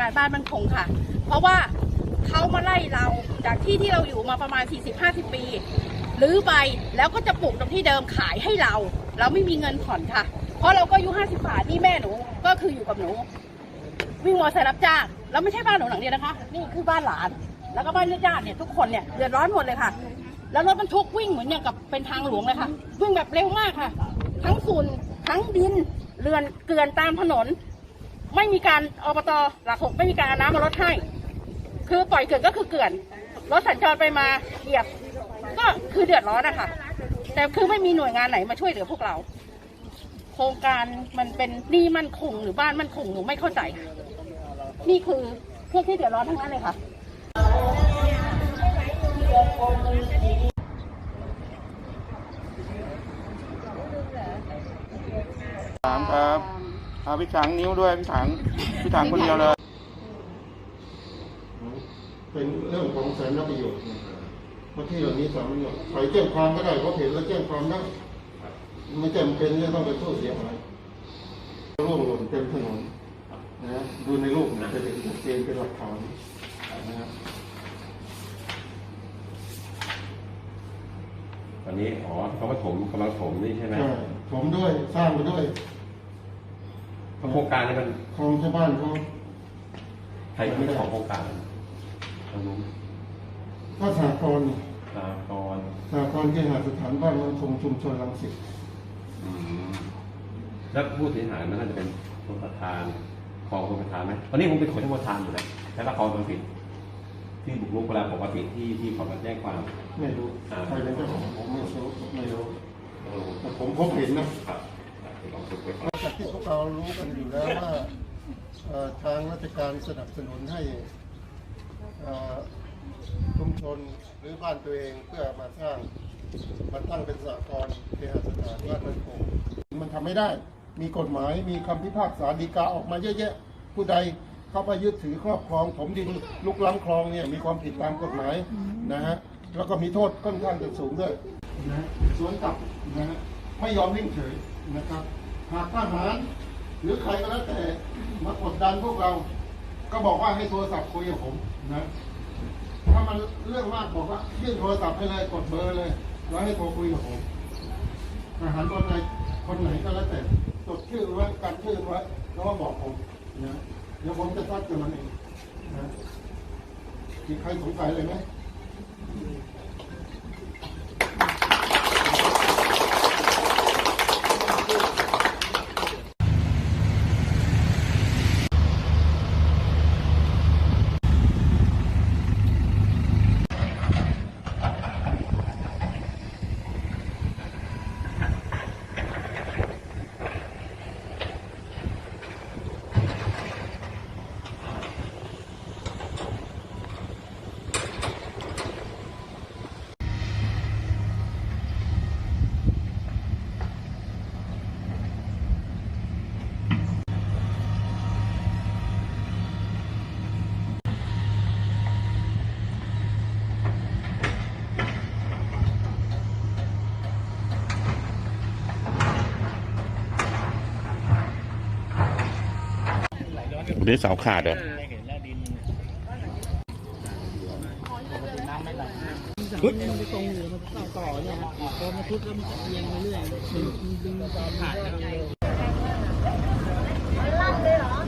การบ้านมันคงค่ะ เพราะว่าเขามาไล่เราจากที่ที่เราอยู่มาประมาณ 40-50 ปีหรือไปแล้วก็จะปลูกตรงที่เดิมขายให้เรา เราไม่มีเงินผ่อนค่ะ เพราะเราก็อายุ50บาทนี่แม่หนูก็คืออยู่กับหนู วิ่งมอเตอร์ไซค์รับจ้างแล้วไม่ใช่บ้านหนูหลังเดียวนะคะ นี่คือบ้านหลาน แล้วก็บ้านญาติเนี่ยทุกคนเนี่ยเดือดร้อนหมดเลยค่ะ แล้วรถบรรทุกวิ่งเหมือนอย่างกับเป็นทางหลวงเลยค่ะวิ่งแบบเร็วมากค่ะ ทั้งฝุ่นทั้งดินเรือนเกลื่อนตามถนน ไม่มีการอบตหลักหกไม่มีการเอาน้ำมาลดให้ คือปล่อยเกลือนก็คือเกลือนรถสัญจรไปมาเหยียบ ก็คือเดือดร้อนนะคะแต่คือไม่มีหน่วยงานไหนมาช่วยเหลือพวกเรา โครงการมันเป็นหนี่มั่นคงหรือบ้านมั่นคงหนูไม่เข้าใจ นี่คือพวกที่เดือดร้อนทั้งนั้นเลยค่ะถามครับ เอาพี่ถังนิ้วด้วยพี่ถังพี่ถังคนเดียวเลย เป็นเรื่องของสาธารณประโยชน์เพราะที่เหล่านี้สาธารณประโยชน์ใครแจ้งความก็ได้เพราะเห็นแล้วแจ้งความได้ไม่จำเป็นจะต้องไปโทษเสียหายร่วงหล่นเต็มถนนนะดูในรูปเนี่ยจะเห็นชัดเจนเป็นหลักฐานนะครับตอนนี้อ๋อเขามาถมกำลังถมนี่ใช่ไหมใช่ผมด้วยสร้างมาด้วยเพราะ โครงการนี้มันของชาวบ้านเขาใครไม่ของโครงการทางนู้นถ้าสากรณ์เนี่ยสากรณ์สากรณ์ที่หาสถานบ้านมันคงชุมชนลังสิตอืมแล้วผู้เสียหายมันน่าจะเป็นคนประธานของคนประธานไหมตอนนี้ผมเป็นคนที่ประธานอยู่แล้วแล้วก็คองความผิดที่บุกรุกเวลาปกติที่ที่เขามาแจ้งความไม่รู้อ่าใครเป็นเจ้าของผมไม่รู้ไม่รู้เออแต่ผมพบเห็นนะ ที่พวกเรารู้กันอยู่แล้วว่าทางราชการสนับสนุนให้ชุมชนหรือบ้านตัวเองเพื่อมาสร้างมาตั้งเป็นสหกรณ์เคหสถานบ้านมันคงมันทำไม่ได้ มีกฎหมายมีคำพิพากษาฎีกาออกมาเยอะแยะ ผู้ใดเข้าไปยึดถือครอบครองถมดินลุกล้ำคลองเนี่ยมีความผิดตามกฎหมายนะฮะแล้วก็มีโทษค่อนข้างจะสูงด้วยนะฮะสวนกลับนะฮะไม่ยอมนิ่งเฉยนะครับ หากทหาร หรือใครก็แล้วแต่มากดดันพวกเรา ก็บอกว่าให้โทรศัพท์คุยกับผมนะถ้ามันเรื่องมากบอกว่ายื่นโทรศัพท์ไปเลยกดเบอร์เลย แล้วให้โทรคุยกับผมทหารคนไหนคนไหนก็แล้วแต่จดชื่อไว้กันชื่อไว้แล้วก็บอกผมนะเดี๋ยวผมจะทักกับมันเองนะมีใครสงสัยเลยไหม นี่เสาขาดเหรอพุทธมันไปตรงอยู่มันต่อต่อเนี่ยพอมาพุทธแล้วมันจะเอียงไปเรื่อยดึงดึงขาดแล้ว